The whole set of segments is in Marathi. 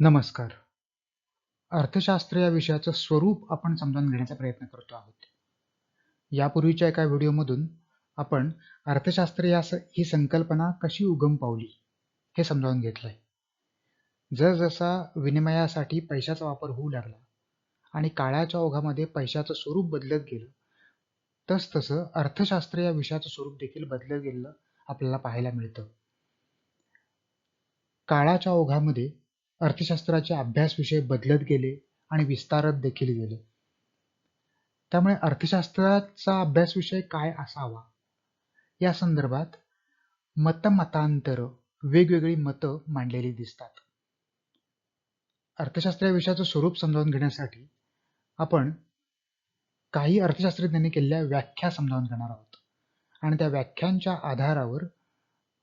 नमस्कार. अर्थशास्त्र या विषयाचं स्वरूप आपण समजावून घेण्याचा प्रयत्न करतो आहोत. यापूर्वीच्या एका व्हिडिओमधून आपण अर्थशास्त्र या ही संकल्पना कशी उगम पावली हे समजावून घेतलंय. जसजसा विनिमयासाठी पैशाचा वापर होऊ लागला आणि काळाच्या ओघामध्ये पैशाचं स्वरूप बदलत गेलं तसतसं अर्थशास्त्र या विषयाचं स्वरूप देखील बदलत गेलेलं आपल्याला पाहायला मिळतं. काळाच्या ओघामध्ये अर्थशास्त्राचे अभ्यास विषय बदलत गेले आणि विस्तारत देखील गेले. त्यामुळे अर्थशास्त्राचा अभ्यास विषय काय असावा? या संदर्भात मतमतांतर वेगवेगळी मतं मांडलेली दिसतात. अर्थशास्त्र या विषयाचं स्वरूप समजावून घेण्यासाठी आपण काही अर्थशास्त्रज्ञांनी केलेल्या व्याख्या समजावून घेणार आहोत. आणि त्या व्याख्यांच्या आधारावर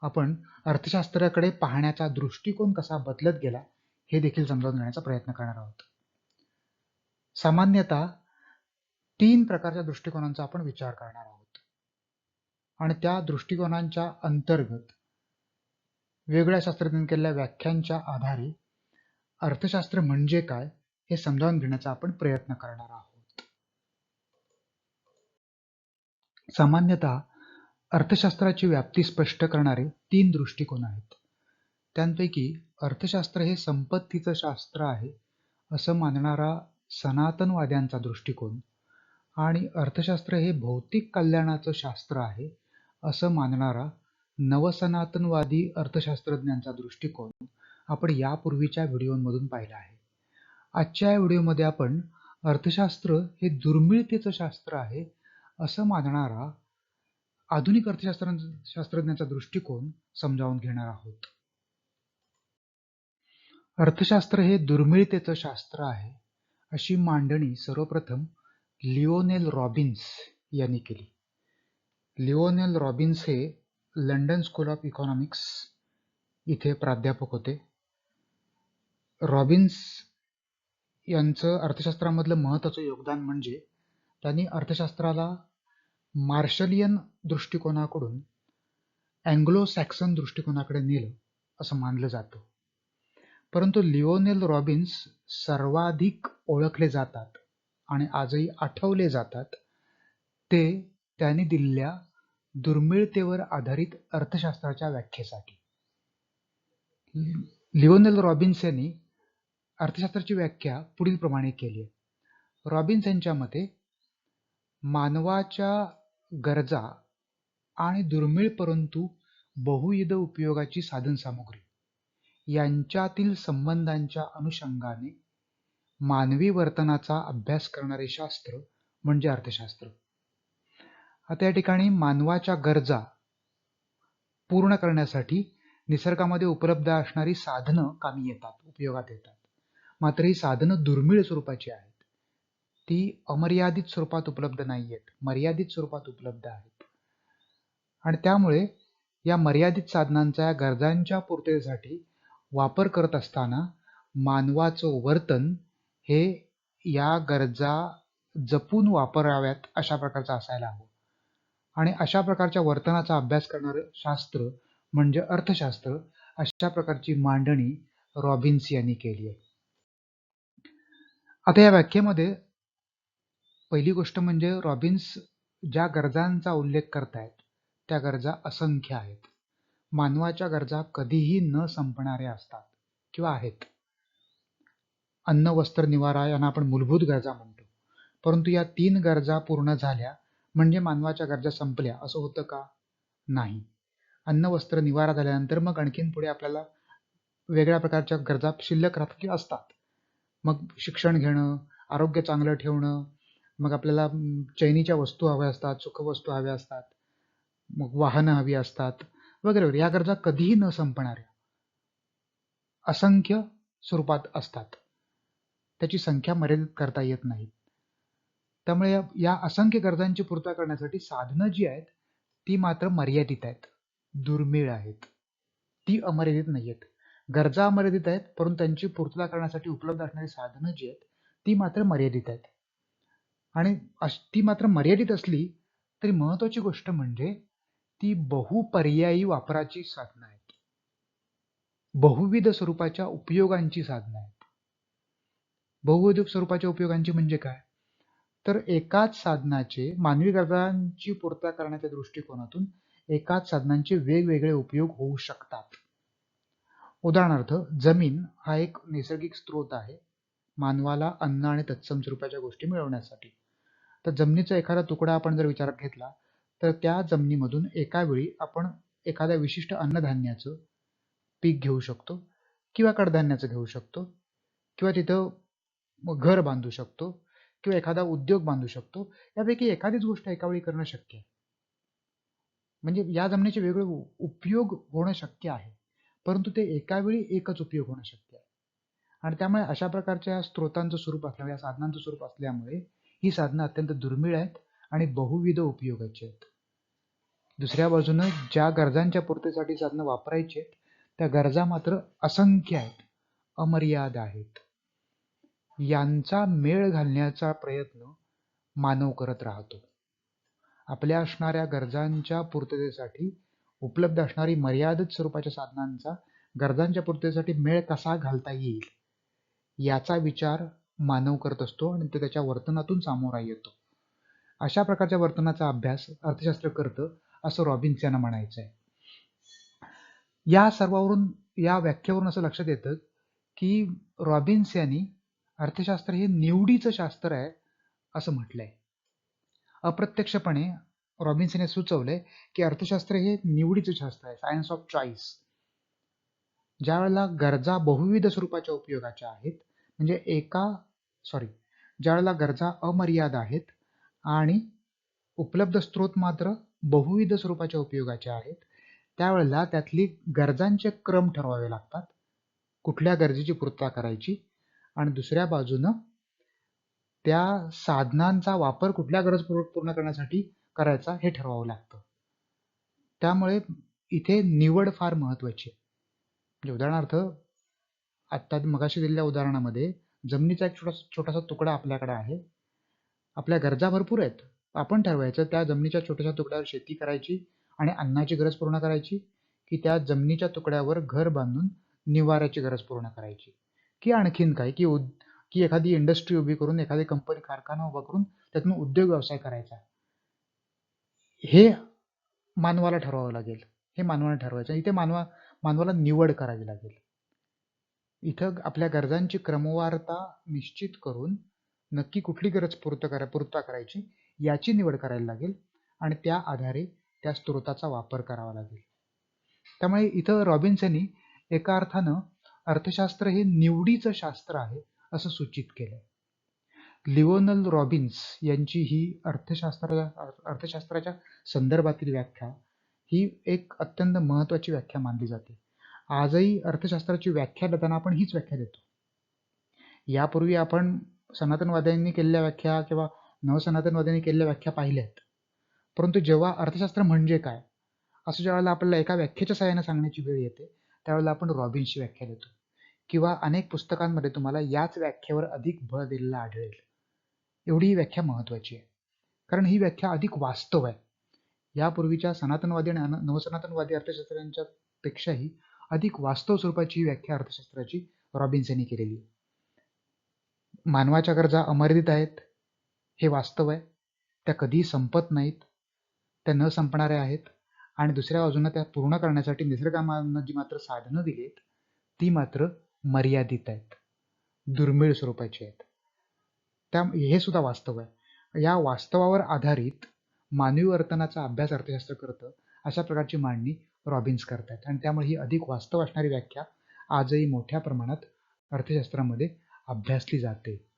आपण अर्थशास्त्राकडे पाहण्याचा दृष्टिकोन कसा बदलत गेला हे देखील समजावून घेण्याचा प्रयत्न करणार आहोत. सामान्यतः तीन प्रकारच्या दृष्टिकोनांचा आपण विचार करणार आहोत. आणि त्या दृष्टिकोनांच्या अंतर्गत वेगळ्या शास्त्रज्ञांनी केलेल्या व्याख्यांच्या आधारे अर्थशास्त्र म्हणजे काय हे समजावून घेण्याचा आपण प्रयत्न करणार आहोत. सामान्यतः अर्थशास्त्राची व्याप्ती स्पष्ट करणारे तीन दृष्टिकोन आहेत. त्यांपैकी अर्थशास्त्र हे संपत्तीचं शास्त्र आहे असं मानणारा सनातनवाद्यांचा दृष्टिकोन. आणि अर्थशास्त्र हे भौतिक कल्याणाचं शास्त्र आहे असं मानणारा नवसनातनवादी अर्थशास्त्रज्ञांचा दृष्टिकोन आपण यापूर्वीच्या व्हिडिओमधून पाहिला आहे. आजच्या या व्हिडिओमध्ये आपण अर्थशास्त्र हे दुर्मिळतेचं शास्त्र आहे असं मानणारा आधुनिक अर्थशास्त्र शास्त्रज्ञांचा दृष्टिकोन समजावून घेणार आहोत. अर्थशास्त्र हे दुर्मिळतेचं शास्त्र आहे अशी मांडणी सर्वप्रथम लिओनेल रॉबिन्स यांनी केली. लिओनेल रॉबिन्स हे लंडन स्कूल ऑफ इकॉनॉमिक्स इथे प्राध्यापक होते. रॉबिन्स यांचं अर्थशास्त्रामधलं महत्त्वाचं योगदान म्हणजे त्यांनी अर्थशास्त्राला मार्शलियन दृष्टिकोनाकडून अँग्लो सॅक्सन दृष्टिकोनाकडे नेलं असं मानलं जातं. परंतु लिओनेल रॉबिन्स सर्वाधिक ओळखले जातात आणि आजही आठवले जातात ते त्यांनी दिलेल्या दुर्मिळतेवर आधारित अर्थशास्त्राच्या व्याख्येसाठी. लिओनेल रॉबिन्स यांनी अर्थशास्त्राची व्याख्या पुढील प्रमाणे केली आहे. रॉबिन्स यांच्या मते मानवाच्या गरजा आणि दुर्मिळ परंतु बहुविध उपयोगाची साधनसामुग्री. यांच्यातील संबंधांच्या अनुषंगाने मानवी वर्तनाचा अभ्यास करणारे शास्त्र म्हणजे अर्थशास्त्र. आता या ठिकाणी मानवाच्या गरजा पूर्ण करण्यासाठी निसर्गामध्ये उपलब्ध असणारी साधनं कामी येतात उपयोगात येतात. मात्र ही साधनं दुर्मिळ स्वरूपाची आहेत. ती अमर्यादित स्वरूपात उपलब्ध नाही आहेत मर्यादित स्वरूपात उपलब्ध आहेत. आणि त्यामुळे या मर्यादित साधनांचा या गरजांच्या पूर्ततेसाठी वापर करत असताना मानवाचं वर्तन हे या गरजा जपून वापराव्यात अशा प्रकारचं असायला हवं. आणि अशा प्रकारच्या वर्तनाचा अभ्यास करणारं शास्त्र म्हणजे अर्थशास्त्र अशा प्रकारची मांडणी रॉबिन्स यांनी केली आहे. आता या व्याख्येमध्ये पहिली गोष्ट म्हणजे रॉबिन्स ज्या गरजांचा उल्लेख करतायत त्या गरजा असंख्य आहेत. मानवाच्या गरजा कधीही न संपणाऱ्या असतात किंवा आहेत. अन्न वस्त्र निवारा यांना आपण मूलभूत गरजा म्हणतो. परंतु या तीन गरजा पूर्ण झाल्या म्हणजे मानवाच्या गरजा संपल्या असं होतं का? नाही. अन्न वस्त्र निवारा झाल्यानंतर मग आणखीन पुढे आपल्याला वेगळ्या प्रकारच्या गरजा शिल्लक राहतात की असतात. मग शिक्षण घेणं आरोग्य चांगलं ठेवणं मग आपल्याला चैनीच्या वस्तू हव्या असतात सुखवस्तू हव्या असतात मग वाहनं हवी असतात वगैरे वगैरे. या गरजा कधीही न संपणाऱ्या असंख्य स्वरूपात असतात. त्याची संख्या मर्यादित करता येत नाही. त्यामुळे या- असंख्य गरजांची पूर्तता करण्यासाठी साधनं जी आहेत ती मात्र मर्यादित आहेत. दुर्मिळ आहेत. ती अमर्यादित नाही आहेत गरजा अमर्यादित आहेत परंतु त्यांची पूर्तता करण्यासाठी उपलब्ध असणारी साधनं जी आहेत ती मात्र मर्यादित आहेत. आणि ती मात्र मर्यादित असली तरी महत्वाची गोष्ट म्हणजे ती बहुपर्यायी वापराची साधनं आहेत. बहुविध स्वरूपाच्या उपयोगांची साधनं आहेत. बहुविध स्वरूपाच्या उपयोगांची म्हणजे काय? तर एकाच साधनाचे मानवी गरजांची पूर्तता करण्याच्या दृष्टिकोनातून एकाच साधनांचे वेगवेगळे उपयोग होऊ शकतात. उदाहरणार्थ जमीन हा एक नैसर्गिक स्रोत आहे मानवाला अन्न आणि तत्सम स्वरूपाच्या गोष्टी मिळवण्यासाठी. तर जमिनीचा एखादा तुकडा आपण जर विचारात घेतला तर त्या जमिनीमधून एका वेळी आपण एखाद्या विशिष्ट अन्नधान्याचं पीक घेऊ शकतो किंवा कडधान्याचं घेऊ शकतो किंवा तिथं घर बांधू शकतो किंवा एखादा उद्योग बांधू शकतो. यापैकी एखादीच गोष्ट एका वेळी करणं शक्य आहे. म्हणजे या जमिनीचे वेगळे उपयोग होणं शक्य आहे. परंतु ते एका वेळी एकच उपयोग होणं शक्य आहे. आणि त्यामुळे अशा प्रकारच्या स्रोतांचं स्वरूप असल्यामुळे या साधनांचं स्वरूप असल्यामुळे ही साधनं अत्यंत दुर्मिळ आहेत आणि बहुविध उपयोगाची आहेत. दुसऱ्या बाजूनं ज्या गरजांच्या पूर्तीसाठी साधनं वापरायची आहेत त्या गरजा मात्र असंख्य आहेत अमर्याद आहेत. यांचा मेळ घालण्याचा प्रयत्न मानव करत राहतो. आपल्या असणाऱ्या गरजांच्या पूर्ततेसाठी उपलब्ध असणारी मर्यादित स्वरूपाच्या साधनांचा गरजांच्या पूर्ततेसाठी मेळ कसा घालता येईल याचा विचार मानव करत असतो आणि तो त्याच्या वर्तनातून सामोरा येतो. अशा प्रकारच्या वर्तनाचा अभ्यास अर्थशास्त्र करतं असं रॉबिन्स यांना म्हणायचं आहे या सर्वावरून या व्याख्येवरून असं लक्षात येतं की रॉबिन्स यांनी अर्थशास्त्र हे निवडीचं शास्त्र आहे असं म्हटलंय. अप्रत्यक्षपणे रॉबिन्स यांनी सुचवलंय की अर्थशास्त्र हे निवडीचं शास्त्र आहे सायन्स ऑफ चॉईस ज्या वेळेला गरजा बहुविध स्वरूपाच्या उपयोगाच्या आहेत म्हणजे एका सॉरी ज्या वेळेला गरजा अमर्याद आहेत आणि उपलब्ध स्रोत मात्र बहुविध स्वरूपाच्या उपयोगाच्या आहेत. त्यावेळेला त्यातली गरजांचे क्रम ठरवावे लागतात. कुठल्या गरजेची पूर्तता करायची आणि दुसऱ्या बाजूनं त्या साधनांचा वापर कुठल्या गरज पूर्ण करण्यासाठी करायचा हे ठरवावं लागतं. त्यामुळे इथे निवड फार महत्वाची आहे. म्हणजे उदाहरणार्थ आत्ता मगाशी दिलेल्या उदाहरणामध्ये जमिनीचा एक छोटा छोटासा तुकडा आपल्याकडे आहे. आपल्या गरजा भरपूर आहेत. आपण ठरवायचं त्या जमिनीच्या छोट्याशा तुकड्यावर शेती करायची आणि अन्नाची गरज पूर्ण करायची की त्या जमिनीच्या तुकड्यावर घर बांधून निवाऱ्याची गरज पूर्ण करायची. की आणखीन काय की उद की एखादी इंडस्ट्री उभी करून एखादी कंपनी कारखाना उभा करून त्यातून उद्योग व्यवसाय करायचा. हे मानवाला ठरवावं लागेल. हे मानवाला ठरवायचं इथे मानवा मानवाला निवड करावी लागेल. इथं आपल्या गरजांची क्रमवारता निश्चित करून नक्की कुठली गरज पूर्त करा पूर्तता करायची याची निवड करायला लागेल आणि त्या आधारे त्या स्त्रोताचा वापर करावा लागेल. त्यामुळे इथं रॉबिन्स यांनी एका अर्थानं अर्थशास्त्र हे निवडीचं शास्त्र आहे असं सूचित केलं लिओनल रॉबिन्स यांची ही अर्थशास्त्र अर्थशास्त्राच्या संदर्भातील व्याख्या ही एक अत्यंत महत्त्वाची व्याख्या मानली जाते. आजही अर्थशास्त्राची व्याख्या देताना आपण हीच व्याख्या देतो. यापूर्वी आपण सनातनवाद्यांनी केलेल्या व्याख्या किंवा नवसनातनवाद्यांनी केलेल्या व्याख्या पाहिल्या आहेत परंतु जेव्हा अर्थशास्त्र म्हणजे काय? असं ज्यावेळेला आपल्याला एका व्याख्येच्या सहाय्याने सांगण्याची वेळ येते त्यावेळेला आपण रॉबिन्सची व्याख्या देतो. किंवा अनेक पुस्तकांमध्ये तुम्हाला याच व्याख्येवर अधिक भर दिलेला आढळेल. एवढी ही व्याख्या महत्त्वाची आहे. कारण ही व्याख्या अधिक वास्तव आहे. यापूर्वीच्या सनातनवादी आणि नवसनातनवादी अर्थशास्त्रांच्या पेक्षाही अधिक वास्तव स्वरूपाची ही व्याख्या अर्थशास्त्राची रॉबिन्स यांनी केलेली मानवाच्या गरजा अमर्यादित आहेत. हे वास्तव आहे. त्या कधीही संपत नाहीत. त्या न संपणाऱ्या आहेत. आणि दुसऱ्या बाजूनं त्या पूर्ण करण्यासाठी निसर्गामानं जी मात्र साधनं दिली आहेत ती मात्र मर्यादित आहेत. दुर्मिळ स्वरूपाची आहेत. त्या हे सुद्धा वास्तव आहे. या वास्तवावर आधारित मानवी वर्तनाचा अभ्यास अर्थशास्त्र करतं अशा प्रकारची मांडणी रॉबिन्स करतात आणि त्यामुळे ही अधिक वास्तव असणारी व्याख्या आजही मोठ्या प्रमाणात अर्थशास्त्रामध्ये अभ्यासली जाते.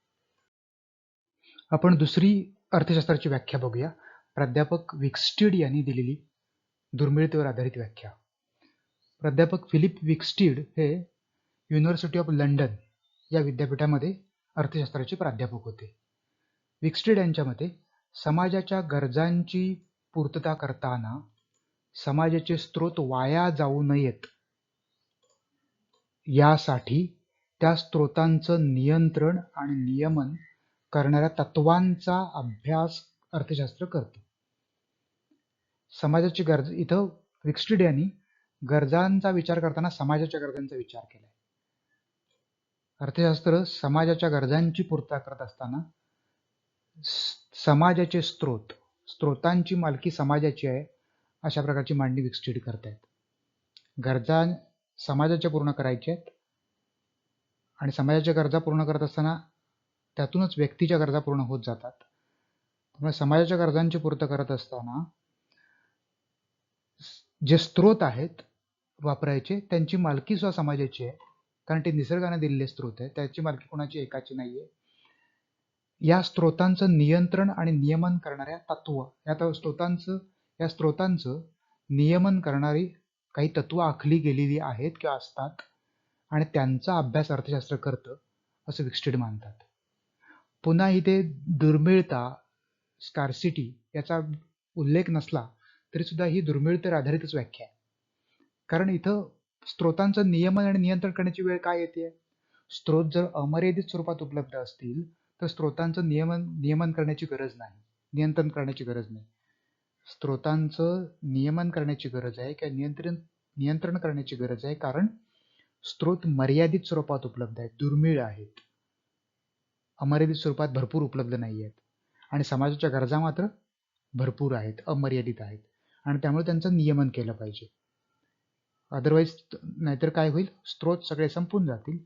आपण दुसरी अर्थशास्त्राची व्याख्या बघूया. प्राध्यापक विक्स्टीड यांनी दिलेली दुर्मिळतेवर आधारित व्याख्या. प्राध्यापक फिलिप विक्स्टीड हे युनिव्हर्सिटी ऑफ लंडन या विद्यापीठामध्ये अर्थशास्त्राचे प्राध्यापक होते. विक्स्टीड यांच्या मते समाजाच्या गरजांची पूर्तता करताना समाजाचे स्रोत वाया जाऊ नयेत. यासाठी त्या स्रोतांचं नियंत्रण आणि नियमन करणाऱ्या तत्वांचा अभ्यास अर्थशास्त्र करतं. समाजाची गरज इथं विक्स्टिड यांनी गरजांचा विचार करताना समाजाच्या गरजांचा विचार केलाय. अर्थशास्त्र समाजाच्या गरजांची पूर्तता करत असताना समाजाचे स्त्रोत स्त्रोतांची मालकी समाजाची आहे अशा प्रकारची मांडणी विकसित करतायत. गरजा समाजाच्या पूर्ण करायच्या आहेत आणि समाजाच्या गरजा पूर्ण करत असताना त्यातूनच व्यक्तीच्या गरजा पूर्ण होत जातात. त्यामुळे समाजाच्या गरजांची पूर्त करत असताना जे स्त्रोत आहेत वापरायचे त्यांची मालकी सुद्धा समाजाची आहे. कारण ते निसर्गाने दिलेले स्त्रोत आहे त्याची मालकी कोणाची? एकाची नाहीये. या स्त्रोतांचं नियंत्रण आणि नियमन करणाऱ्या तत्व या त- स्त्रोतांचं या स्त्रोतांचं नियमन करणारी काही तत्व आखली गेलेली आहेत किंवा असतात आणि त्यांचा अभ्यास अर्थशास्त्र करतं असं विक्स्टेड मानतात. पुन्हा इथे दुर्मिळता स्कारसिटी याचा उल्लेख नसला तरी सुद्धा ही दुर्मिळतेवर आधारितच व्याख्या आहे. कारण इथं स्त्रोतांचं नियमन आणि नियंत्रण करण्याची वेळ काय येते स्त्रोत जर अमर्यादित स्वरूपात उपलब्ध असतील तर स्त्रोतांचं नियमन नियमन करण्याची गरज नाही नियंत्रण करण्याची गरज नाही. स्त्रोतांचं नियमन करण्याची गरज आहे किंवा नियंत्रण नियंत्रण करण्याची गरज आहे कारण स्त्रोत मर्यादित स्वरूपात उपलब्ध आहेत दुर्मिळ आहेत. अमर्यादित स्वरूपात भरपूर उपलब्ध नाही आहेत आणि समाजाच्या गरजा मात्र भरपूर आहेत अमर्यादित आहेत. आणि त्यामुळे त्यांचं नियमन केलं पाहिजे. अदरवाईज नाहीतर काय होईल? स्त्रोत सगळे संपून जातील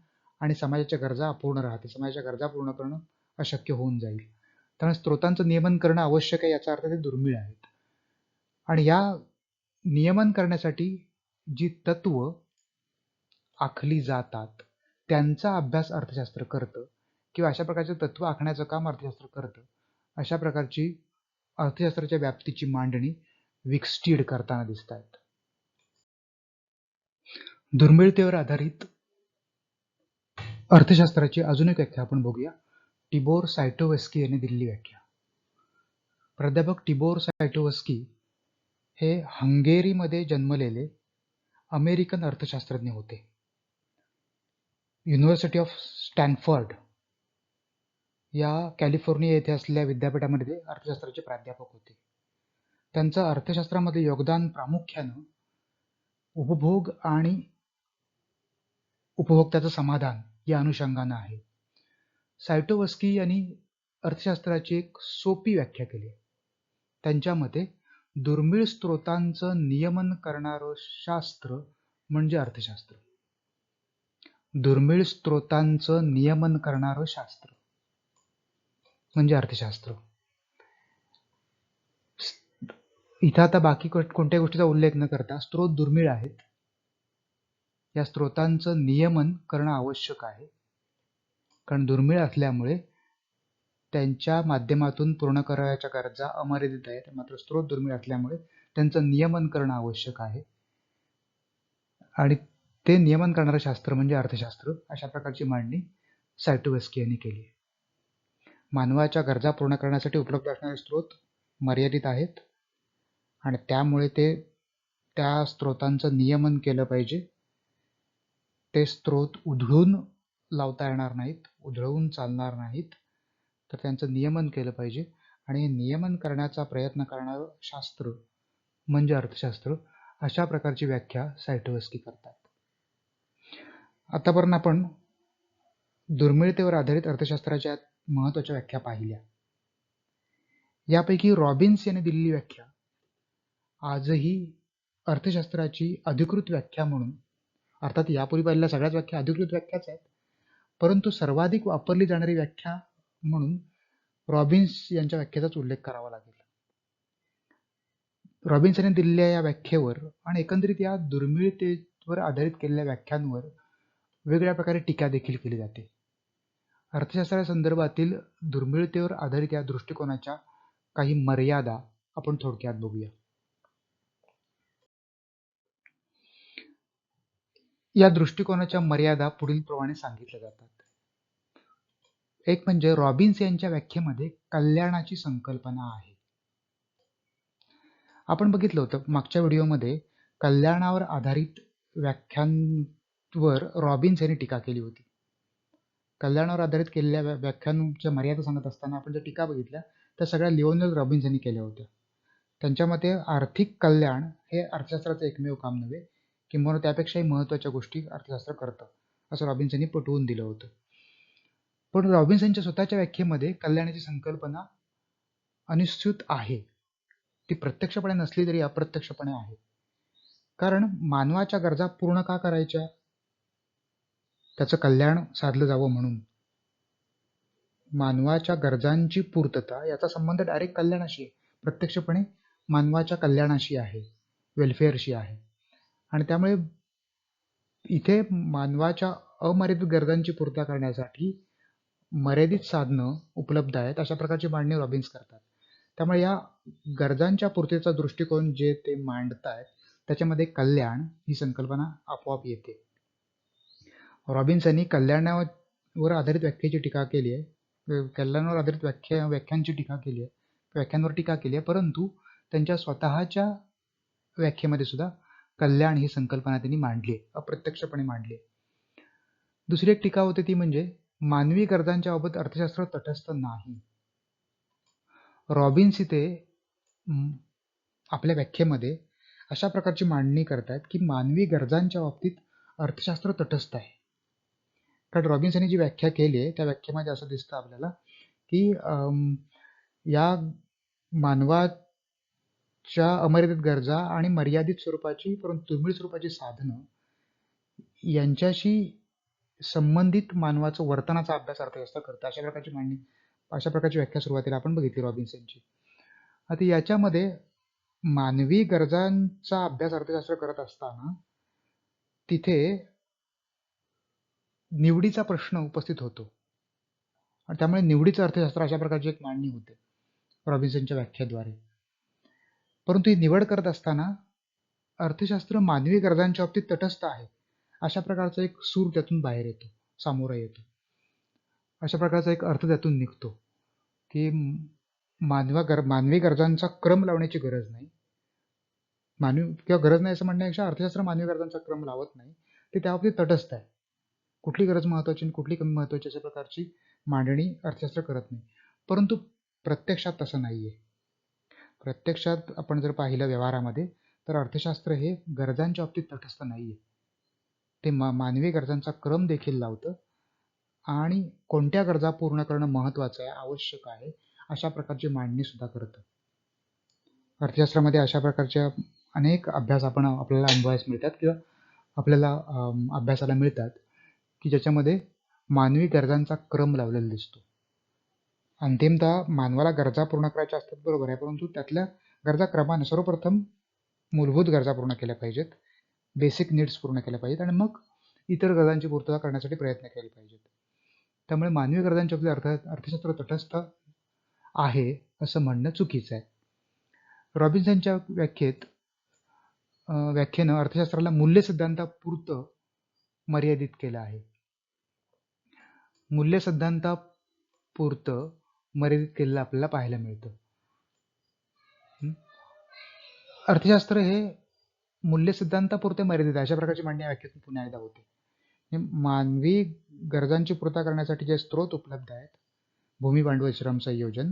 आणि समाजाच्या गरजा अपूर्ण राहतील. समाजाच्या गरजा पूर्ण करणं अशक्य होऊन जाईल. त्यामुळे स्त्रोतांचं नियमन करणं आवश्यक आहे याचा अर्थ ते दुर्मिळ आहेत. आणि या नियमन करण्यासाठी जी तत्व आखली जातात त्यांचा अभ्यास अर्थशास्त्र करतं. किंवा अशा प्रकारचे तत्व आखण्याचं काम अर्थशास्त्र करतं. अशा प्रकारची अर्थशास्त्राच्या व्याप्तीची मांडणी विक्स्टीड करताना दिसत आहेत दुर्मिळतेवर आधारित अर्थशास्त्राची अजून एक व्याख्या आपण बघूया. टिबोर सायटोवस्की यांनी दिलेली व्याख्या. प्राध्यापक टिबोर सायटोवस्की हे हंगेरीमध्ये जन्मलेले अमेरिकन अर्थशास्त्रज्ञ होते. युनिव्हर्सिटी ऑफ स्टॅनफर्ड या कॅलिफोर्निया येथे असलेल्या विद्यापीठामध्ये ते अर्थशास्त्राचे प्राध्यापक होते. त्यांचं अर्थशास्त्रामध्ये योगदान प्रामुख्यानं उपभोग आणि उपभोक्त्याचं समाधान या अनुषंगानं आहे. सायटोवस्की यांनी अर्थशास्त्राची एक सोपी व्याख्या केली. त्यांच्या मते दुर्मिळ स्त्रोतांचं नियमन करणारं शास्त्र म्हणजे अर्थशास्त्र. दुर्मिळ स्त्रोतांचं नियमन करणारं शास्त्र. म्हणजे अर्थशास्त्र. इथं आता बाकी कोणत्या गोष्टीचा उल्लेख न करता स्त्रोत दुर्मिळ आहेत. या स्त्रोतांचं नियमन करणं आवश्यक आहे. कारण दुर्मिळ असल्यामुळे त्यांच्या माध्यमातून पूर्ण करायच्या गरजा अमर्यादित आहेत. मात्र स्त्रोत दुर्मिळ असल्यामुळे त्यांचं नियमन करणं आवश्यक आहे. आणि ते नियमन करणारं शास्त्र म्हणजे अर्थशास्त्र अशा प्रकारची मांडणी सायटोवेस्की यांनी केली आहे. मानवाच्या गरजा पूर्ण करण्यासाठी उपलब्ध असणारे स्रोत मर्यादित आहेत. आणि त्यामुळे ते त्या स्रोतांचं नियमन केलं पाहिजे. ते स्रोत उधळून लावता येणार नाहीत उधळवून चालणार नाहीत. तर त्यांचं नियमन केलं पाहिजे. आणि नियमन करण्याचा प्रयत्न करणारं शास्त्र म्हणजे अर्थशास्त्र अशा प्रकारची व्याख्या सायटोवस्की करतात. आतापर्यंत आपण दुर्मिळतेवर आधारित अर्थशास्त्राच्या महत्त्वाच्या व्याख्या पाहिल्या. यापैकी रॉबिन्स यांनी दिलेली व्याख्या आजही अर्थशास्त्राची अधिकृत व्याख्या म्हणून अर्थात यापूर्वी पाहिलेल्या सगळ्याच व्याख्या अधिकृत व्याख्याच आहेत परंतु सर्वाधिक वापरली जाणारी व्याख्या म्हणून रॉबिन्स यांच्या व्याख्येचाच उल्लेख करावा लागेल. रॉबिन्स यांनी दिलेल्या या व्याख्येवर आणि एकंदरीत या दुर्मिळतेवर आधारित केलेल्या व्याख्यांवर वेगळ्या प्रकारे टीका देखील केली जाते. अर्थशास्त्रा संदर्भातील दुर्मिळतेवर आधारित या दृष्टिकोनाच्या काही मर्यादा आपण थोडक्यात बघूया. या दृष्टिकोनाच्या मर्यादा पुढील प्रमाणे सांगितल्या जातात. एक म्हणजे रॉबिन्स यांच्या व्याख्येमध्ये कल्याणाची संकल्पना आहे. आपण बघितलं होतं मागच्या व्हिडिओमध्ये कल्याणावर आधारित व्याख्यांवर रॉबिन्स यांनी टीका केली होती. कल्याणावर आधारित केलेल्या व्या- मर्यादा सांगत असताना आपण ज्या टीका बघितल्या त्या सगळ्या लिओनल रॉबिन्स यांनी केल्या होत्या. त्यांच्या मते आर्थिक कल्याण हे अर्थशास्त्राचं एकमेव काम नव्हे किंवा त्यापेक्षाही महत्त्वाच्या गोष्टी अर्थशास्त्र करतं असं रॉबिन्स यांनी पटवून दिलं होतं. पण रॉबिन्सनच्या स्वतःच्या व्याख्येमध्ये कल्याणाची संकल्पना अनिश्चित आहे. ती प्रत्यक्षपणे नसली तरी अप्रत्यक्षपणे आहे. कारण मानवाच्या गरजा पूर्ण का करायच्या? त्याचं कल्याण साधलं जावं म्हणून. मानवाच्या गरजांची पूर्तता याचा संबंध डायरेक्ट कल्याणाशी आहे. प्रत्यक्षपणे मानवाच्या कल्याणाशी आहे वेलफेअरशी आहे. आणि त्यामुळे इथे मानवाच्या अमर्यादित गरजांची पूर्तता करण्यासाठी मर्यादित साधनं उपलब्ध आहेत अशा प्रकारची मांडणी रॉबिन्स करतात. त्यामुळे या गरजांच्या पूर्तीचा दृष्टिकोन जे ते मांडतायत त्याच्यामध्ये कल्याण ही संकल्पना आपोआप येते. रॉबिन्सनी कल्याणावर आधारित व्याख्येची टीका केली आहे. कल्याणावर आधारित व्याख्या व्याख्यांची टीका केली आहे. व्याख्यांवर टीका केली आहे. परंतु त्यांच्या स्वतःच्या व्याख्येमध्ये सुद्धा कल्याण ही संकल्पना त्यांनी मांडली आहे. अप्रत्यक्षपणे मांडली आहे. दुसरी एक टीका होते ती म्हणजे मानवी गरजांच्या बाबत अर्थशास्त्र तटस्थ नाही. रॉबिन्स इथे आपल्या व्याख्येमध्ये अशा प्रकारची मांडणी करतायत की मानवी गरजांच्या बाबतीत अर्थशास्त्र तटस्थ आहे. कारण रॉबिन्स यांनी जी व्याख्या केली आहे त्या व्याख्येमध्ये असं दिसतं आपल्याला की या मानवाच्या अमर्यादित गरजा आणि मर्यादित स्वरूपाची परंतु दुर्मिळ स्वरूपाची साधनं यांच्याशी संबंधित मानवाचं वर्तनाचा अभ्यास अर्थव्यवस्था करतं अशा प्रकारची मांडणी अशा प्रकारची व्याख्या सुरुवातीला आपण बघितली रॉबिन्सनची. आता याच्यामध्ये मानवी गरजांचा अभ्यास अर्थशास्त्र करत असताना तिथे निवडीचा प्रश्न उपस्थित होतो. आणि त्यामुळे निवडीचं अर्थशास्त्र अशा प्रकारची एक मांडणी होते रॉबिन्सनच्या व्याख्याद्वारे. परंतु ही निवड करत असताना अर्थशास्त्र मानवी गरजांच्या बाबतीत तटस्थ आहे अशा प्रकारचा एक सूर त्यातून बाहेर येतो सामोरा येतो. अशा प्रकारचा एक अर्थ त्यातून निघतो की मानवा गर मानवी गरजांचा क्रम लावण्याची गरज नाही. मानवी किंवा गरज नाही असं म्हणण्यापेक्षा अर्थशास्त्र मानवी गरजांचा क्रम लावत नाही ते त्याबाबतीत तटस्थ आहे. कुठली गरज महत्वाची आणि कुठली कमी महत्वाची अशा प्रकारची मांडणी अर्थशास्त्र करत नाही. परंतु प्रत्यक्षात तसं नाही आहे प्रत्यक्षात आपण जर पाहिलं व्यवहारामध्ये तर अर्थशास्त्र हे गरजांच्या बाबतीत तटस्थ नाही आहे ते मा मानवी गरजांचा क्रम देखील लावतं आणि कोणत्या गरजा पूर्ण करणं महत्त्वाचं आहे आवश्यक आहे अशा प्रकारची मांडणीसुद्धा करतं. अर्थशास्त्रामध्ये अशा प्रकारच्या अनेक अभ्यास आपण आपल्याला अनुभवायस मिळतात किंवा आपल्याला अभ्यासाला मिळतात. की ज्याच्यामध्ये मानवी गरजांचा क्रम लावलेला दिसतो. अंतिमतः मानवाला गरजा पूर्ण करायच्या असतात बरोबर आहे परंतु त्यातल्या गरजा क्रमाने सर्वप्रथम मूलभूत गरजा पूर्ण केल्या पाहिजेत बेसिक नीड्स पूर्ण केल्या पाहिजेत आणि मग इतर गरजांची पूर्तता करण्यासाठी प्रयत्न केले पाहिजेत. त्यामुळे मानवी गरजांचे आपले अर्थ अर्थशास्त्र तटस्थ आहे असं म्हणणं चुकीचं आहे. रॉबिन्सनच्या व्याख्येत व्याख्येनं अर्थशास्त्राला मूल्य सिद्धांतापुरतं मर्यादित केलं आहे. मूल्य सिद्धांतापुरतं मर्यादित केलेलं आपल्याला पाहायला मिळतं. अर्थशास्त्र हे मूल्य सिद्धांतापुरते मर्यादित आहे. अशा प्रकारची मांडणी व्याख्यातून पुन्हा एकदा होते. मानवी गरजांची पूर्तता करण्यासाठी जे स्रोत उपलब्ध आहेत भूमी भांडवल श्रम संयोजन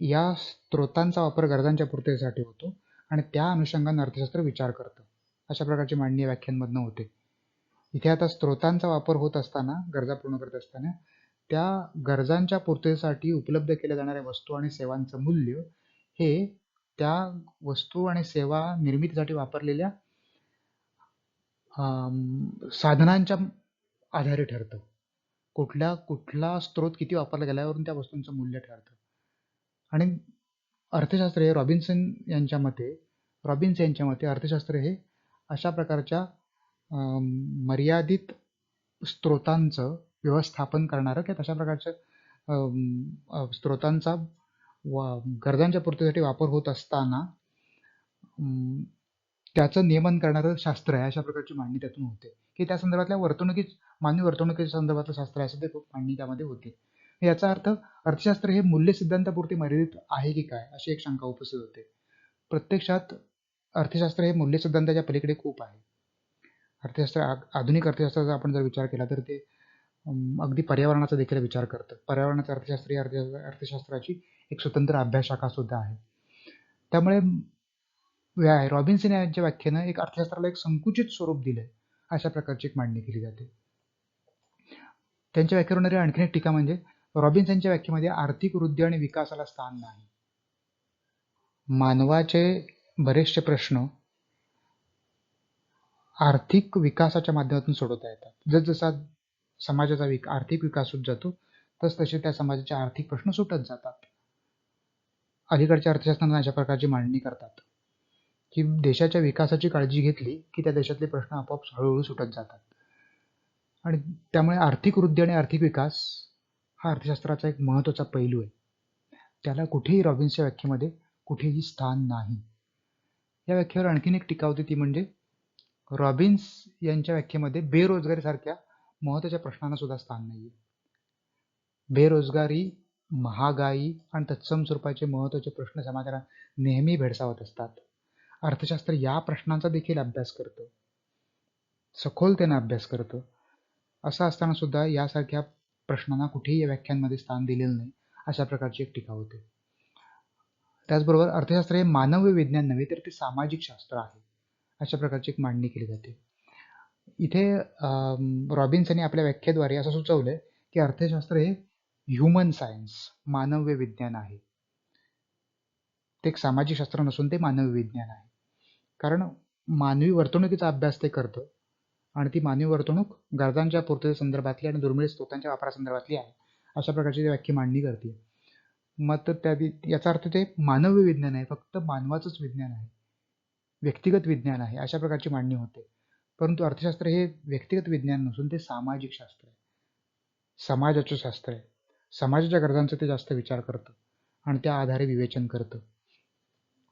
या स्रोतांचा वापर गरजांच्या पूर्ततेसाठी होतो आणि त्या अनुषंगाने अर्थशास्त्र विचार करतं. अशा प्रकारची मांडणी व्याख्यांमधनं होते. इथे आता स्त्रोतांचा वापर होत असताना गरजा पूर्ण करत असताना त्या गरजांच्या पूर्ततेसाठी उपलब्ध केल्या जाणाऱ्या वस्तू आणि सेवांचं मूल्य हे त्या वस्तू आणि सेवा निर्मितीसाठी वापरलेल्या साधनांच्या आधारे ठरतं. कुठल्या कुठला स्त्रोत किती वापरला गेल्यावरून त्या वस्तूंचं मूल्य ठरतं. आणि अर्थशास्त्र हे रॉबिन्सन यांच्या मते रॉबिन्स यांच्या मते अर्थशास्त्र हे अशा प्रकारच्या मर्यादित स्त्रोतांचं व्यवस्थापन करणारं किंवा तशा प्रकारच्या स्त्रोतांचा वा गरजांच्या पूर्तीसाठी वापर होत असताना त्याचं नियमन करणारं शास्त्र आहे अशा प्रकारची मांडणी त्यातून होते. की त्या संदर्भातल्या वर्तणुकी मानवी वर्तणुकीच्या संदर्भातलं शास्त्र आहे असं ते मांडणी त्यामध्ये होते. याचा अर्थ अर्थशास्त्र हे मूल्य सिद्धांतापुरती मर्यादित आहे की काय अशी एक शंका उपस्थित होते. प्रत्यक्षात अर्थशास्त्र हे मूल्य सिद्धांताच्या पलीकडे खूप आहे. अर्थशास्त्र आधुनिक अर्थशास्त्राचा आपण जर विचार केला तर ते अगदी पर्यावरणाचा देखील विचार करतं. पर्यावरणाचं अर्थशास्त्र ही अर्थशास्त्राची एक स्वतंत्र अभ्यासशाखा सुद्धा आहे. त्यामुळे व्या- रॉबिन्सन यांच्या व्याख्येनं एक अर्थशास्त्राला एक संकुचित स्वरूप दिलंय अशा प्रकारची एक मांडणी केली जाते. त्यांच्या व्याख्येवर होणारी आणखीन एक टीका म्हणजे रॉबिन्सनच्या व्याख्येमध्ये आर्थिक वृद्धी आणि विकासाला स्थान नाही. मानवाचे बरेचसे प्रश्न आर्थिक विकासाच्या माध्यमातून सोडवता येतात. जसजसा समाजाचा विक आर्थिक विकास होत जातो तस तसे त्या समाजाचे आर्थिक प्रश्न सुटत जातात. अलीकडच्या अर्थशास्त्राने अशा प्रकारची मांडणी करतात की देशाच्या विकासाची काळजी घेतली की त्या देशातले प्रश्न आपोआप हळूहळू सुटत जातात. आणि त्यामुळे आर्थिक वृद्धी आणि आर्थिक विकास हा अर्थशास्त्राचा एक महत्त्वाचा पैलू आहे. त्याला कुठेही रॉबिन्सच्या व्याख्येमध्ये कुठेही स्थान नाही. या व्याख्येवर आणखीन एक टीका होती ती म्हणजे रॉबिन्स यांच्या व्याख्येमध्ये बेरोजगारीसारख्या महत्त्वाच्या प्रश्नांना सुद्धा स्थान नाही बेरोजगारी महागाई आणि तत्सम स्वरूपाचे महत्त्वाचे प्रश्न समाजाला नेहमी भेडसावत असतात. अर्थशास्त्र या प्रश्नांचा देखील अभ्यास करतं. सखोलतेनं अभ्यास करतं. असं असताना सुद्धा यासारख्या प्रश्नांना कुठेही या व्याख्यांमध्ये स्थान दिलेलं नाही अशा प्रकारची एक टीका होते. त्याचबरोबर अर्थशास्त्र हे मानवी विज्ञान नव्हे तर ते सामाजिक शास्त्र आहे. अशा प्रकारची एक मांडणी केली जाते. इथे रॉबिन्स यांनी आपल्या व्याख्येद्वारे असं सुचवलंय की अर्थशास्त्र हे ह्युमन सायन्स मानव्य विज्ञान आहे. ते एक सामाजिक शास्त्र नसून ते मानवी विज्ञान आहे. कारण मानवी वर्तणुकीचा अभ्यास ते करतं आणि ती मानवी वर्तणूक गरजांच्या पूर्तते संदर्भातली आणि दुर्मिळ स्रोतांच्या वापरासंदर्भातली आहे अशा प्रकारची ती व्याख्या मांडणी करते. मग तर त्या याचा अर्थ ते मानवी विज्ञान आहे फक्त मानवाचंच विज्ञान आहे. व्यक्तिगत विज्ञान आहे अशा प्रकारची मांडणी होते. परंतु अर्थशास्त्र हे व्यक्तिगत विज्ञान नसून ते सामाजिक शास्त्र आहे. समाजाचं शास्त्र आहे. समाजाच्या गरजांचा ते जास्त विचार करतं आणि त्या आधारे विवेचन करतं.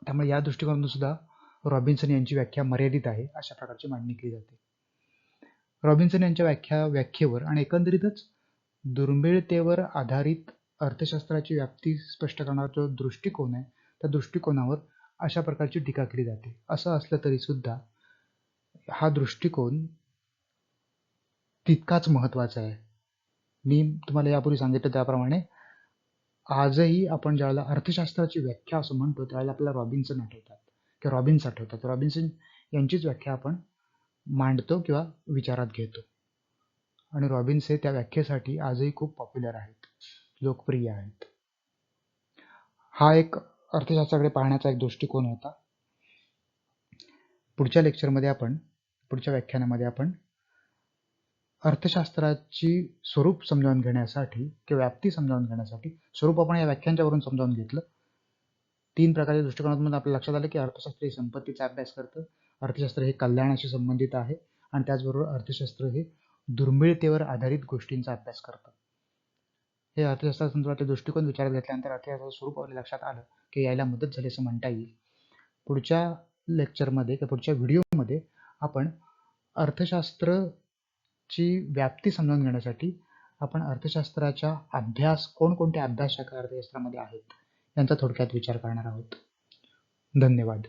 त्यामुळे या दृष्टिकोनातून सुद्धा रॉबिन्सन यांची व्याख्या मर्यादित आहे अशा प्रकारची मांडणी केली जाते. रॉबिन्सन यांच्या व्याख्या व्याख्येवर आणि एकंदरीतच दुर्मिळतेवर आधारित अर्थशास्त्राची व्याप्ती स्पष्ट करणारा जो दृष्टिकोन आहे त्या दृष्टिकोनावर अशा प्रकारची टीका केली जाते. असं असलं तरी सुद्धा हा दृष्टिकोन तितकाच महत्त्वाचा आहे. मी तुम्हाला यापूर्वी सांगितलं त्याप्रमाणे आजही आपण ज्यावेळेला अर्थशास्त्राची व्याख्या असं म्हणतो त्यावेळेला आपल्याला रॉबिन्सन आठवतात किंवा रॉबिन्स आठवतात. रॉबिन्सन यांचीच व्याख्या आपण मांडतो किंवा विचारात घेतो. आणि रॉबिन्स हे त्या व्याख्येसाठी आजही खूप पॉप्युलर आहेत लोकप्रिय आहेत. हा एक अर्थशास्त्राकडे पाहण्याचा एक दृष्टिकोन होता. पुढच्या लेक्चरमध्ये आपण पुढच्या व्याख्यानामध्ये आपण अर्थशास्त्राची स्वरूप समजावून घेण्यासाठी किंवा व्याप्ती समजावून घेण्यासाठी स्वरूप आपण या व्याख्यांच्यावरून समजावून घेतलं. तीन प्रकारच्या दृष्टिकोनातून आपल्या लक्षात आलं की अर्थशास्त्र हे संपत्तीचा अभ्यास करतं. अर्थशास्त्र हे कल्याणाशी संबंधित आहे आणि त्याचबरोबर अर्थशास्त्र हे दुर्मिळतेवर आधारित गोष्टींचा अभ्यास करतं. हे अर्थशास्त्रासंदर्भातले दृष्टिकोन विचारात घेतल्यानंतर अर्थशास्त्राचं स्वरूप आपल्या लक्षात आलं की यायला मदत झाली असं म्हणता येईल. पुढच्या लेक्चरमध्ये किंवा पुढच्या व्हिडिओमध्ये आपण अर्थशास्त्रची व्याप्ती समजावून घेण्यासाठी आपण अर्थशास्त्राच्या अभ्यास कोणकोणत्या अभ्यास शाखा अर्थशास्त्रामध्ये आहेत यांचा थोडक्यात विचार करणार आहोत. धन्यवाद.